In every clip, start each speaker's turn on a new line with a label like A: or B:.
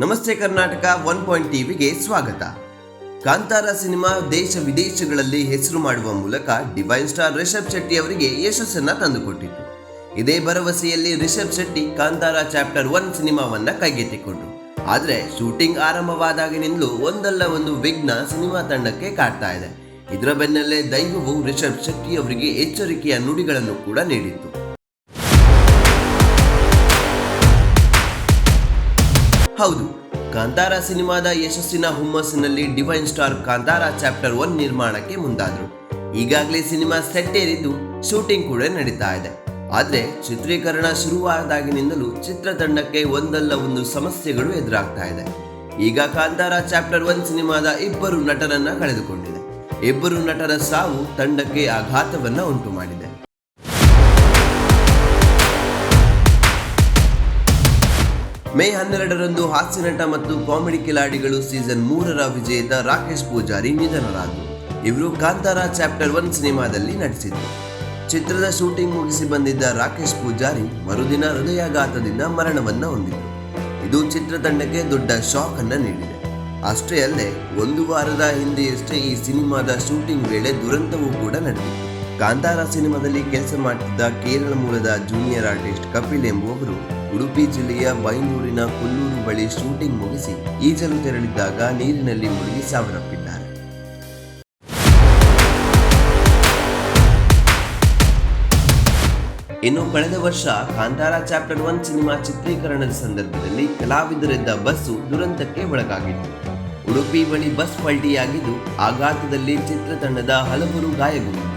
A: ನಮಸ್ತೆ Karnataka one point ಟಿವಿಗೆ ಸ್ವಾಗತ. ಕಾಂತಾರ ಸಿನಿಮಾ ದೇಶ ವಿದೇಶಗಳಲ್ಲಿ ಹೆಸರು ಮಾಡುವ ಮೂಲಕ ಡಿವೈನ್ ಸ್ಟಾರ್ ರಿಷಬ್ ಶೆಟ್ಟಿ ಅವರಿಗೆ ಯಶಸ್ಸನ್ನು ತಂದುಕೊಟ್ಟಿತು. ಇದೇ ಭರವಸೆಯಲ್ಲಿ ರಿಷಬ್ ಶೆಟ್ಟಿ ಕಾಂತಾರ ಚಾಪ್ಟರ್ ಒನ್ ಸಿನಿಮಾವನ್ನ ಕೈಗೆತ್ತಿಕೊಂಡರು. ಆದರೆ ಶೂಟಿಂಗ್ ಆರಂಭವಾದಾಗಿನಿಂದಲೂ ಒಂದಲ್ಲ ಒಂದು ವಿಘ್ನ ಸಿನಿಮಾ ತಂಡಕ್ಕೆ ಕಾಡ್ತಾ ಇದೆ. ಇದರ ಬೆನ್ನಲ್ಲೇ ದೈವವು ರಿಷಬ್ ಶೆಟ್ಟಿ ಅವರಿಗೆ ಎಚ್ಚರಿಕೆಯ ನುಡಿಗಳನ್ನು ಕೂಡ ನೀಡಿತ್ತು. ಹೌದು, ಕಾಂತಾರ ಸಿನಿಮಾದ ಯಶಸ್ಸಿನ ಹುಮ್ಮಸ್ಸಿನಲ್ಲಿ divine star Kantara chapter one ನಿರ್ಮಾಣಕ್ಕೆ ಮುಂದಾದ್ರು. ಈಗಾಗಲೇ ಸಿನಿಮಾ ಸೆಟ್ ಏರಿದ್ದು ಶೂಟಿಂಗ್ ಕೂಡ ನಡೀತಾ ಇದೆ. ಆದರೆ ಚಿತ್ರೀಕರಣ ಶುರುವಾದಾಗಿನಿಂದಲೂ ಚಿತ್ರತಂಡಕ್ಕೆ ಒಂದಲ್ಲ ಒಂದು ಸಮಸ್ಯೆಗಳು ಎದುರಾಗ್ತಾ ಇದೆ. ಈಗ ಕಾಂತಾರ ಚಾಪ್ಟರ್ ಒನ್ ಸಿನಿಮಾದ ಇಬ್ಬರು ನಟರನ್ನ ಕಳೆದುಕೊಂಡಿದೆ. ಇಬ್ಬರು ನಟರ ಸಾವು ತಂಡಕ್ಕೆ ಆಘಾತವನ್ನ ಉಂಟು ಮಾಡಿದೆ ಮೇ ಹನ್ನೆರಡರಂದು ಹಾಸ್ಯ ನಟ ಮತ್ತು ಕಾಮಿಡಿ ಕಿಲಾಡಿಗಳು ಸೀಸನ್ ಮೂರರ ವಿಜೇತ ರಾಕೇಶ್ ಪೂಜಾರಿ ನಿಧನರಾದರು. ಇವರು ಕಾಂತಾರ ಚಾಪ್ಟರ್ ಒನ್ ಸಿನಿಮಾದಲ್ಲಿ ನಟಿಸಿದರು ಚಿತ್ರದ ಶೂಟಿಂಗ್ ಮುಗಿಸಿ ಬಂದಿದ್ದ ರಾಕೇಶ್ ಪೂಜಾರಿ ಮರುದಿನ ಹೃದಯಾಘಾತದಿಂದ ಮರಣವನ್ನ ಹೊಂದಿದರು ಇದು ಚಿತ್ರತಂಡಕ್ಕೆ ದೊಡ್ಡ ಶಾಕ್ ಅನ್ನ ನೀಡಿದೆ. ಅಷ್ಟೇ ಅಲ್ಲದೆ, ಒಂದು ವಾರದ ಹಿಂದೆಯಷ್ಟೇ ಈ ಸಿನಿಮಾದ ಶೂಟಿಂಗ್ ವೇಳೆ ದುರಂತವೂ ಕೂಡ ನಡೆದಿತ್ತು. ಕಾಂತಾರ ಸಿನಿಮಾದಲ್ಲಿ ಕೆಲಸ ಮಾಡುತ್ತಿದ್ದ ಕೇರಳ ಮೂಲದ ಜೂನಿಯರ್ ಆರ್ಟಿಸ್ಟ್ ಕಪಿಲ್ ಎಂಬುವವರು ಉಡುಪಿ ಜಿಲ್ಲೆಯ ಬೈಂದೂರಿನ ಕೊಲ್ಲೂರು ಬಳಿ ಶೂಟಿಂಗ್ ಮುಗಿಸಿ ಈಜಲು ತೆರಳಿದ್ದಾಗ ನೀರಿನಲ್ಲಿ ಮುಳುಗಿ ಸಾವನ್ನಪ್ಪಿದ್ದಾರೆ. ಇನ್ನು ಕಳೆದ ವರ್ಷ ಕಾಂತಾರ ಚಾಪ್ಟರ್ ಒನ್ ಸಿನಿಮಾ ಚಿತ್ರೀಕರಣದ ಸಂದರ್ಭದಲ್ಲಿ ಕಲಾವಿದರಿದ್ದ ಬಸ್ಸು ದುರಂತಕ್ಕೆ ಒಳಗಾಗಿತ್ತು. ಉಡುಪಿ ಬಳಿ ಬಸ್ ಪಲ್ಟಿಯಾಗಿದ್ದು, ಆಘಾತದಲ್ಲಿ ಚಿತ್ರತಂಡದ ಹಲವರು ಗಾಯಗೊಂಡಿದ್ದರು.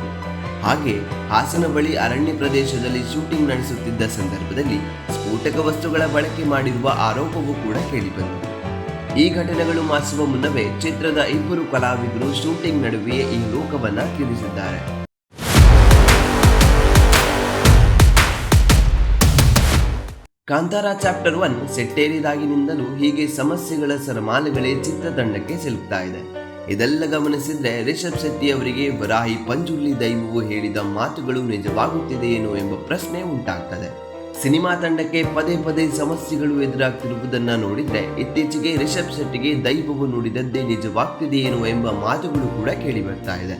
A: ಹಾಗೆ ಹಾಸನ ಬಳಿ ಅರಣ್ಯ ಪ್ರದೇಶದಲ್ಲಿ ಶೂಟಿಂಗ್ ನಡೆಸುತ್ತಿದ್ದ ಸಂದರ್ಭದಲ್ಲಿ ಸ್ಫೋಟಕ ವಸ್ತುಗಳ ಬಳಕೆ ಮಾಡಿರುವ ಆರೋಪವೂ ಕೂಡ ಕೇಳಿಬಂದಿದೆ. ಈ ಘಟನೆಗಳು ಮಾಸುವ ಮುನ್ನವೇ ಚಿತ್ರದ ಇಬ್ಬರು ಕಲಾವಿದರು ಶೂಟಿಂಗ್ ನಡುವೆಯೇ ಈ ಲೋಕವನ್ನ ತಿಳಿಸಿದ್ದಾರೆ ಕಾಂತಾರ ಚಾಪ್ಟರ್ ಒನ್ ಸೆಟ್ಟೇರಿದಾಗಿನಿಂದಲೂ ಹೀಗೆ ಸಮಸ್ಯೆಗಳ ಸರಮಾಲೆಗಳೇ ಚಿತ್ರತಂಡಕ್ಕೆ ಸಿಲುಕ್ತಾ ಇದೆ. ಇದೆಲ್ಲ ಗಮನಿಸಿದ್ರೆ ರಿಷಬ್ ಶೆಟ್ಟಿ ಅವರಿಗೆ ವರಾಹಿ ಪಂಜುರ್ಲಿ ದೈವವು ಹೇಳಿದ ಮಾತುಗಳು ನಿಜವಾಗುತ್ತಿದೆಯೇನೋ ಎಂಬ ಪ್ರಶ್ನೆ ಉಂಟಾಗ್ತದೆ. ಸಿನಿಮಾ ತಂಡಕ್ಕೆ ಪದೇ ಪದೇ ಸಮಸ್ಯೆಗಳು ಎದುರಾಗ್ತಿರುವುದನ್ನು ನೋಡಿದ್ರೆ ಇತ್ತೀಚೆಗೆ ರಿಷಬ್ ಶೆಟ್ಟಿಗೆ ದೈವವು ನುಡಿದದ್ದೇ ನಿಜವಾಗ್ತಿದೆಯೇನೋ ಎಂಬ ಮಾತುಗಳು ಕೂಡ ಕೇಳಿ ಬರ್ತಾ ಇದೆ.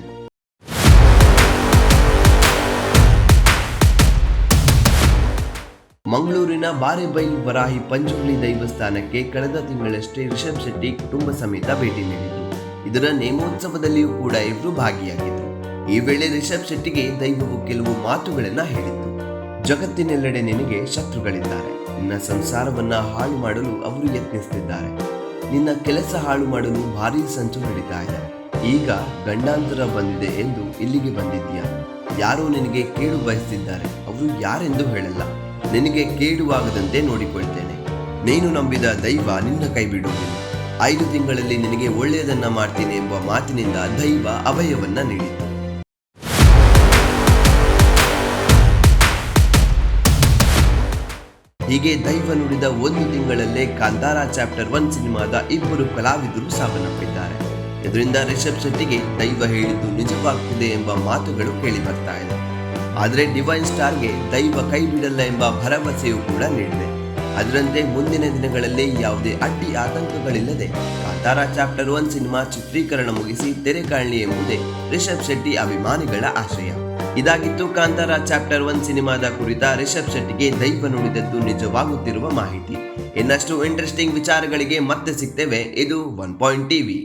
A: ಮಂಗಳೂರಿನ ಬಾರೆಬೈಲ್ ವರಾಹಿ ಪಂಜುರ್ಲಿ ದೈವಸ್ಥಾನಕ್ಕೆ ಕಳೆದ ತಿಂಗಳಷ್ಟೇ ರಿಷಬ್ ಶೆಟ್ಟಿ ಕುಟುಂಬ ಸಮೇತ ಭೇಟಿ ನೀಡಿದ್ರು ಇದರ ನೇಮೋತ್ಸವದಲ್ಲಿಯೂ ಕೂಡ ಇವರು ಭಾಗಿಯಾಗಿದ್ದರು ಈ ವೇಳೆ ರಿಷಬ್ ಶೆಟ್ಟಿಗೆ ದೈವವು ಕೆಲವು ಮಾತುಗಳನ್ನ ಹೇಳಿತ್ತು ಜಗತ್ತಿನೆಲ್ಲೆಡೆ ನಿನಗೆ ಶತ್ರುಗಳಿದ್ದಾರೆ. ನಿನ್ನ ಸಂಸಾರವನ್ನ ಹಾಳು ಮಾಡಲು ಅವರು ಯತ್ನಿಸುತ್ತಿದ್ದಾರೆ ನಿನ್ನ ಕೆಲಸ ಹಾಳು ಮಾಡಲು ಭಾರೀ ಸಂಚು ನಡೀತಾ ಇದೆ. ಈಗ ಗಂಡಾಂತರ ಬಂದಿದೆ ಎಂದು ಇಲ್ಲಿಗೆ ಬಂದಿದ್ದೀಯ? ಯಾರೋ ನಿನಗೆ ಕೇಳು ಬಯಸ್ತಿದ್ದಾರೆ. ಅವರು ಯಾರೆಂದು ಹೇಳಲ್ಲ. ನಿನಗೆ ಕೇಡುವಾಗದಂತೆ ನೋಡಿಕೊಳ್ತೇನೆ. ನೀನು ನಂಬಿದ ದೈವ ನಿನ್ನ ಕೈ ಬಿಡುವುದಿಲ್ಲ ಐದು ತಿಂಗಳಲ್ಲಿ ನಿನಗೆ ಒಳ್ಳೆಯದನ್ನ ಮಾಡ್ತೀನಿ ಎಂಬ ಮಾತಿನಿಂದ ದೈವ ಅಭಯವನ್ನ ನೀಡಿತು. ಹೀಗೆ ದೈವ ನುಡಿದ ಒಂದು ತಿಂಗಳಲ್ಲೇ ಕಾಂತಾರ ಚಾಪ್ಟರ್ ಒನ್ ಸಿನಿಮಾದ ಇಬ್ಬರು ಕಲಾವಿದರು ಸಾವನ್ನಪ್ಪಿದ್ದಾರೆ. ಇದರಿಂದ ರಿಷಬ್ ಶೆಟ್ಟಿಗೆ ದೈವ ಹೇಳಿದ್ದು ನಿಜವಾಗ್ತಿದೆ ಎಂಬ ಮಾತುಗಳು ಕೇಳಿ ಬರ್ತಾ ಇದೆ. ಆದರೆ ಡಿವೈನ್ ಸ್ಟಾರ್ಗೆ ದೈವ ಕೈ ಬಿಡಲ್ಲ ಎಂಬ ಭರವಸೆಯೂ ಕೂಡ ನೀಡಿದೆ. ಅದರಂತೆ ಮುಂದಿನ ದಿನಗಳಲ್ಲಿ ಯಾವುದೇ ಅಡ್ಡಿ ಆತಂಕಗಳಿಲ್ಲದೆ ಕಾಂತಾರ ಚಾಪ್ಟರ್ ಒನ್ ಸಿನಿಮಾ ಚಿತ್ರೀಕರಣ ಮುಗಿಸಿ ತೆರೆ ಕಾಣಲಿ ಎಂಬುದೇ ರಿಷಬ್ ಶೆಟ್ಟಿ ಅಭಿಮಾನಿಗಳ ಆಶಯ. ಇದಾಗಿತ್ತು ಕಾಂತಾರ ಚಾಪ್ಟರ್ ಒನ್ ಸಿನಿಮಾದ ಕುರಿತ ರಿಷಬ್ ಶೆಟ್ಟಿಗೆ ದೈವ ನುಡಿದದ್ದು ನಿಜವಾಗುತ್ತಿರುವ ಮಾಹಿತಿ. ಇನ್ನಷ್ಟು ಇಂಟ್ರೆಸ್ಟಿಂಗ್ ವಿಚಾರಗಳಿಗೆ ಮತ್ತೆ ಸಿಗ್ತೇವೆ. ಇದು ಒನ್ ಪಾಯಿಂಟ್ ಟಿವಿ